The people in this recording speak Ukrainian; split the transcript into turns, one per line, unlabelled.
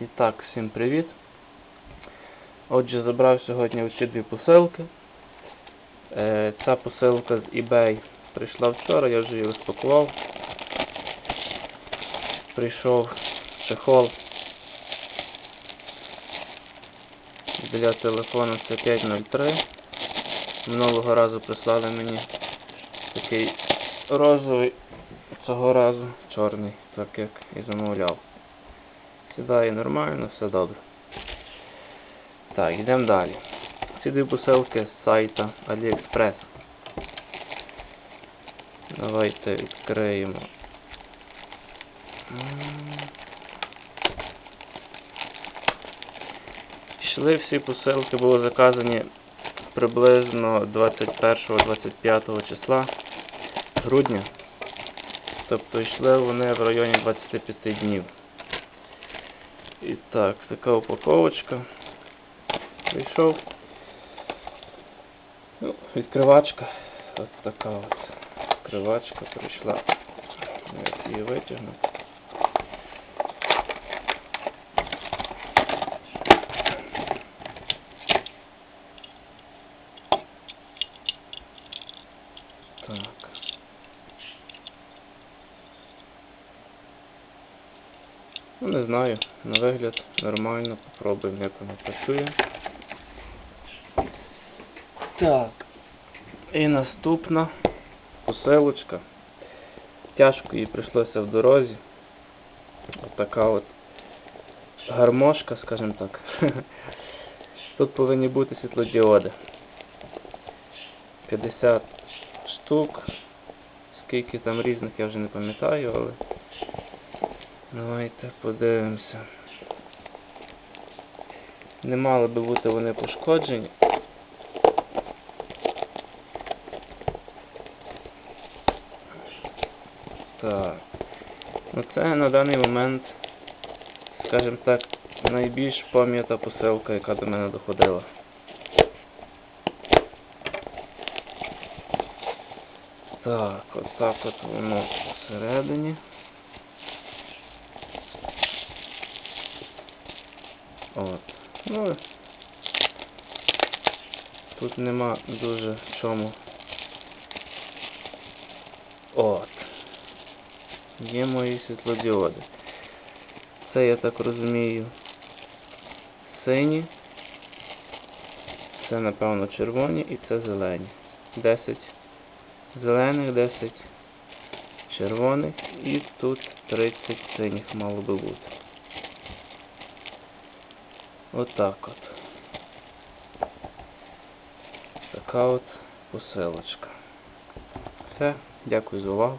І так, всім привіт. Отже, забрав сьогодні оці дві посилки. Е, ця посилка з eBay прийшла вчора, я вже її розпакував. Прийшов чехол для телефону C503. Минулого разу прислали мені такий розовий, цього разу чорний, так як і замовляв. Сідає нормально, все добре. Так, йдемо далі. Ці дві посилки з сайта AliExpress. Давайте відкриємо. Йшли всі посилки, були заказані приблизно 21-25 числа грудня. Тобто йшли вони в районі 25 днів. І так, така упаковочка. Прийшов. Ну, відкривачка. Ось така от відкривачка прийшла. Ось її. Так. Ну, не знаю, на вигляд нормально, попробуємо, як воно працює. Так. І наступна посилочка. Тяжко їй прийшлося в дорозі. Отака от гармошка, скажімо так. Тут повинні бути світлодіоди. 50 штук. Скільки там різних я вже не пам'ятаю, але Давайте подивимося. Не мали би бути вони пошкоджені. Так. Ну це на даний момент, скажімо так, найбільш пам'ята посилка, яка до мене доходила. Так, отак от воно всередині. От. Ну, тут нема дуже чому. От. Є мої світлодіоди. Це, я так розумію, сині. Це, напевно, червоні і це зелені. 10 зелених, 10 червоних і тут 30 синіх мало би бути. Отак от. Така от посилочка. Все, дякую за увагу.